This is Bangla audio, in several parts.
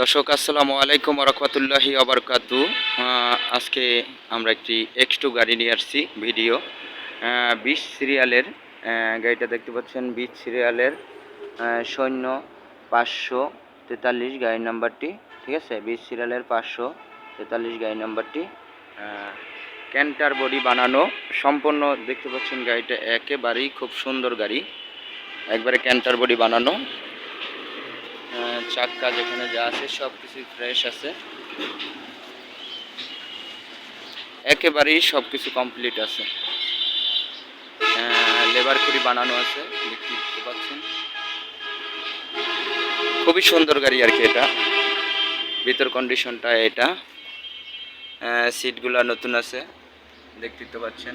দর্শক, আসসালামু আলাইকুম রহমতুল্লাহি আবরকাতু আজকে আমরা একটি এক্স টু গাড়ি নিয়ে আসছি, ভিডিও। বিশ সিরিয়ালের গাড়িটা দেখতে পাচ্ছেন বিশ সিরিয়ালের সৈন্য পাঁচশো তেতাল্লিশ গাড়ির নাম্বারটি, ঠিক আছে? বিশ সিরিয়ালের পাঁচশো তেতাল্লিশ গাড়ির নাম্বারটি। ক্যান্টার বডি বানানো, সম্পূর্ণ দেখতে পাচ্ছেন গাড়িটা একেবারেই খুব সুন্দর গাড়ি। একবারে ক্যান্টার বডি বানানো। চাক্কা যেখানে যা আছে সব কিছু ফ্রেশ আছে। একেবারেই সব কিছু কমপ্লিট আছে লেবার করি বানানো আছে, দেখতে দেখতে পাচ্ছেন। খুবই সুন্দর গাড়ি আর কি এটা। ভিতর কন্ডিশনটা এটা। সিটগুলো নতুন আছে, দেখতে তো পাচ্ছেন।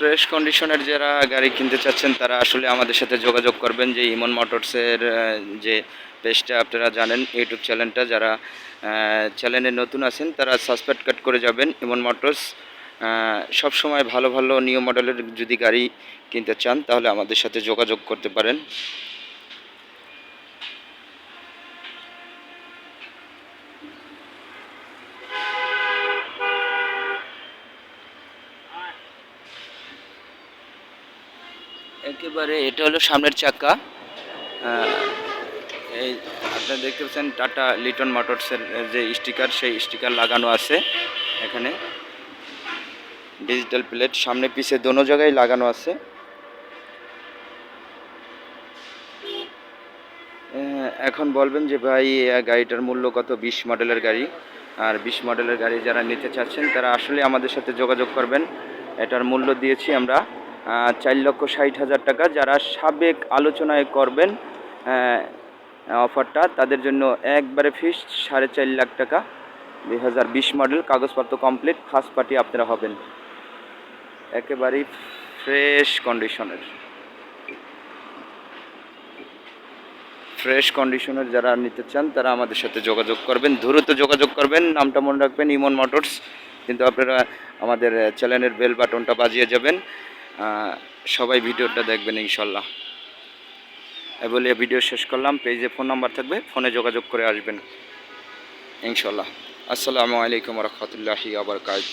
ফ্রেশ কন্ডিশনের যারা গাড়ি কিনতে চাচ্ছেন, তারা আসলে আমাদের সাথে যোগাযোগ করবেন যে ইমন মোটরসের যে পেজটা আপনারা জানেন ইউটিউব চ্যানেলটা। যারা চ্যানেলে নতুন আছেন, তারা সাসপেক্ট কাট করে যাবেন। ইমন মোটরস সব সময় ভালো ভালো নিউ মডেলের যদি গাড়ি কিনতে চান, তাহলে আমাদের সাথে যোগাযোগ করতে পারেন। একেবারে এটা হলো সামনের চাকা। এই আপনারা দেখতে পাচ্ছেন টাটা লিটন মোটরসের যে স্টিকার, সেই স্টিকার লাগানো আছে এখানে। ডিজিটাল প্লেট, সামনে পিছে দোনো জায়গায় লাগানো আছে। এখন বলবেন যে ভাই গাড়িটার মূল্য কত? বিশ মডেলের গাড়ি। আর বিশ মডেলের গাড়ি যারা নিতে চাচ্ছেন, তারা আসলে আমাদের সাথে যোগাযোগ করবেন। এটার মূল্য দিয়েছি আমরা। চার লক্ষ ষাট হাজার টাকা। যারা সাবেক আলোচনায় করবেন অফারটা, তাদের জন্য একবারে ফিস সাড়ে চার লাখ টাকা। দুই হাজার বিশ মডেল কাগজপত্র কমপ্লিট ফার্স্ট পার্টি আপনারা হবেন। একেবারেই ফ্রেশ কন্ডিশনের ফ্রেশ কন্ডিশনের যারা নিতে চান, তারা আমাদের সাথে যোগাযোগ করবেন। দ্রুত যোগাযোগ করবেন। নামটা মনে রাখবেন, ইমন মোটরস। কিন্তু আপনারা আমাদের চ্যানেলের বেল বাটনটা বাজিয়ে যাবেন। সবাই ভিডিওটা দেখবেন ইনশাল্লাহ। বলে, ভিডিও শেষ করলাম, পেজে ফোন নাম্বার থাকবে, ফোনে যোগাযোগ করে আসবেন। ইনশাল্লাহ। আসসালামু আলাইকুম রহমতুল্লাহি আবরকাত